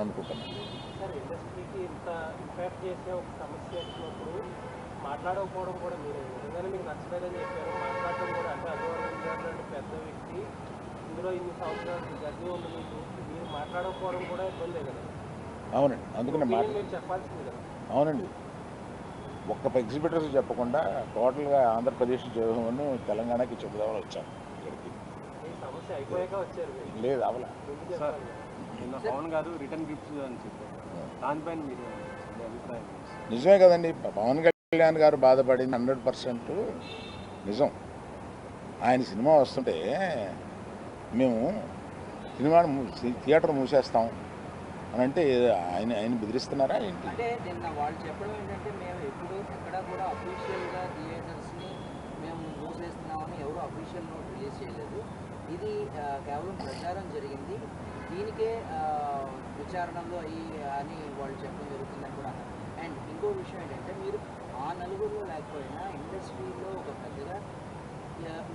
అనుకుంటున్నాను. సమస్య వచ్చినప్పుడు మాట్లాడకపోవడం కూడా మీరు. నిజంగానే మీకు నచ్చలేదని చెప్పారు మాట్లాడటం కూడా అంటే పెద్ద వ్యక్తి ఇందులో ఇన్ని సంవత్సరాలు జర్నీ ఉంది మీకు మీరు మాట్లాడకపోవడం కూడా ఇబ్బందే కదా. అవునండి. అందుకని చెప్పాల్సింది కదా. అవునండి. ఒక్క ఎగ్జిబిటర్స్ చెప్పకుండా టోటల్గా ఆంధ్రప్రదేశ్ జగన్ తెలంగాణకి చెబుదామని వచ్చాం ఇక్కడికి. ఈ సమస్య అయిపోయాక వచ్చారు లేదు అవల. ముందు చెప్పాలి కదా. నిన్న పవన్ గారు రిటర్న్ గిఫ్ట్స్ అని చెప్పారు. దానిపైన మీరు మీ అభిప్రాయం ఏంటి? నిజమే కదండి. పవన్ కళ్యాణ్ గారు బాధపడింది హండ్రెడ్ పర్సెంట్. నిజం. ఆయన సినిమా వస్తుంటే మేము సినిమాను మూ- థియేటర్ మూసేస్తాం అని అంటే ఆయన ఆయన బెదిరిస్తున్నారా ఏంటి? అంటే నిన్న వాళ్ళు చెప్పడం ఏంటంటే మేము ఎప్పుడు ఎక్కడ కూడా అఫీషియల్గా థియేటర్స్ని మేము మూసేస్తున్నామని ఎవరు అఫీషియల్ నోట్ రిలీజ్ చేయలేదు. ఇది కేవలం ప్రచారం జరిగింది. దీనికే విచారణలో అయ్యి అని వాళ్ళు చెప్పడం జరుగుతుందని కూడా అండ్ ఇంకో విషయం ఏంటంటే మీరు ఆ నలుగురిలో లేకపోయినా ఇండస్ట్రీలో ఒక పెద్దగా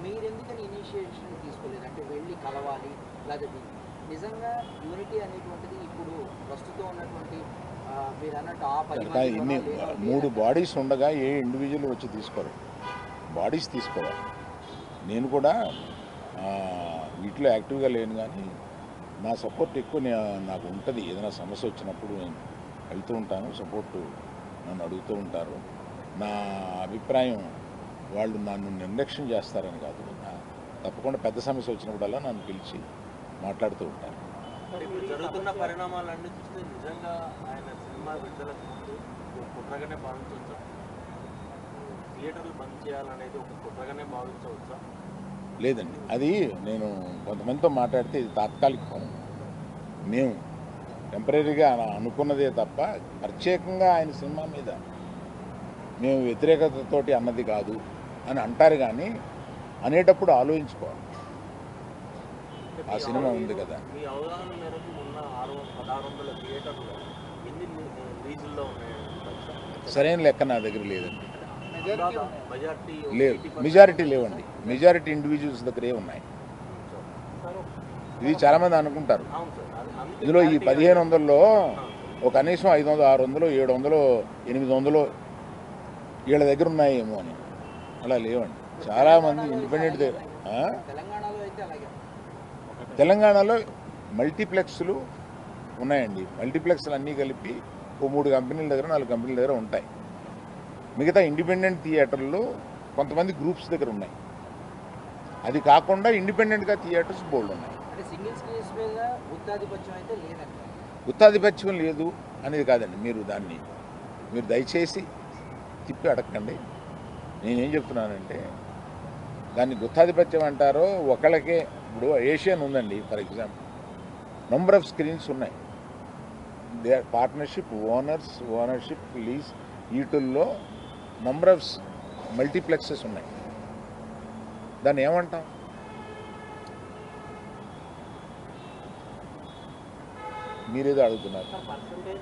మీరెందుకని ఇనిషియేషన్ తీసుకోలేదు? అంటే వెళ్ళి కలవాలి లేకపోతే నిజంగా యూనిటీ అనేటువంటిది ఇప్పుడు ప్రస్తుతం ఉన్నటువంటి మీరు అన్నట్టు ఆ పది ఇన్ని మూడు బాడీస్ ఉండగా ఏ ఇండివిజువల్ వచ్చి తీసుకోరు? బాడీస్ తీసుకోవాలి. నేను కూడా వీటిలో యాక్టివ్గా లేను కానీ నా సపోర్ట్ ఎక్కువ నే- నాకు ఉంటుంది. ఏదైనా సమస్య వచ్చినప్పుడు నేను వెళ్తూ ఉంటాను సపోర్ట్ నన్ను అడుగుతూ ఉంటారు. నా అభిప్రాయం వాళ్ళు నన్ను నిర్లక్ష్యం చేస్తారని కాదు నా- తప్పకుండా పెద్ద సమస్య వచ్చినప్పుడల్లా నన్ను పిలిచి మాట్లాడుతూ ఉంటారు. ఇప్పుడు జరుగుతున్న పరిణామాలన్నీ చూస్తే నిజంగా ఆయన సినిమా విడుదలకు ముందు ఒక కుట్రగానే భావించవచ్చా? థియేటర్లు బంద్ చేయాలనేది ఒక కుట్రగానే భావించవచ్చా? లేదండి. అది నేను కొంతమందితో మాట్లాడితే ఇది తాత్కాలిక పని. మేము టెంపరీగా అనుకున్నదే తప్ప ప్రత్యేకంగా ఆయన సినిమా మీద మేము వ్యతిరేకతతోటి అన్నది కాదు అని అంటారు కానీ అనేటప్పుడు ఆలోచించుకోవాలి. ఆ సినిమా ఉంది కదా. సరైన లెక్క నా దగ్గర లేదండి. లేదు మెజారిటీ లేవండి. మెజారిటీ ఇండివిజువల్స్ దగ్గరే ఉన్నాయి? ఇది చాలామంది అనుకుంటారు. ఇందులో ఈ పదిహేను వందల్లో ఒక కనీసం ఐదు వందలు ఆరు వందలు ఏడు వందలు ఎనిమిది వందలు వీళ్ళ దగ్గర ఉన్నాయేమో అని. అలా లేవండి. చాలా మంది ఇండిపెండెంట్ దగ్గర ఆ? తెలంగాణలో అయితే అలాగే. తెలంగాణలో మల్టీప్లెక్స్లు ఉన్నాయండి. మల్టీప్లెక్స్లు అన్నీ కలిపి ఓ మూడు కంపెనీల దగ్గర నాలుగు కంపెనీల దగ్గర ఉంటాయి. మిగతా ఇండిపెండెంట్ థియేటర్లు కొంతమంది గ్రూప్స్ దగ్గర ఉన్నాయి. అది కాకుండా ఇండిపెండెంట్గా థియేటర్స్ బోల్డ్ ఉన్నాయి. గుత్తాధిపత్యం లేదు అనేది కాదండి మీరు దాన్ని మీరు దయచేసి తిప్పి అడగండి నేనేం చెప్తున్నానంటే దాన్ని గుత్తాధిపత్యం అంటారో ఒకళ్ళకే ఇప్పుడు ఏషియన్ ఉందండి for example. Number of screens ఉన్నాయి. They partnership owners ownership lease వీటిల్లో నంబర్ ఆఫ్ మల్టీప్లెక్సెస్ ఉన్నాయి. దాన్ని ఏమంటాం? మీరేదో అడుగుతున్నారు.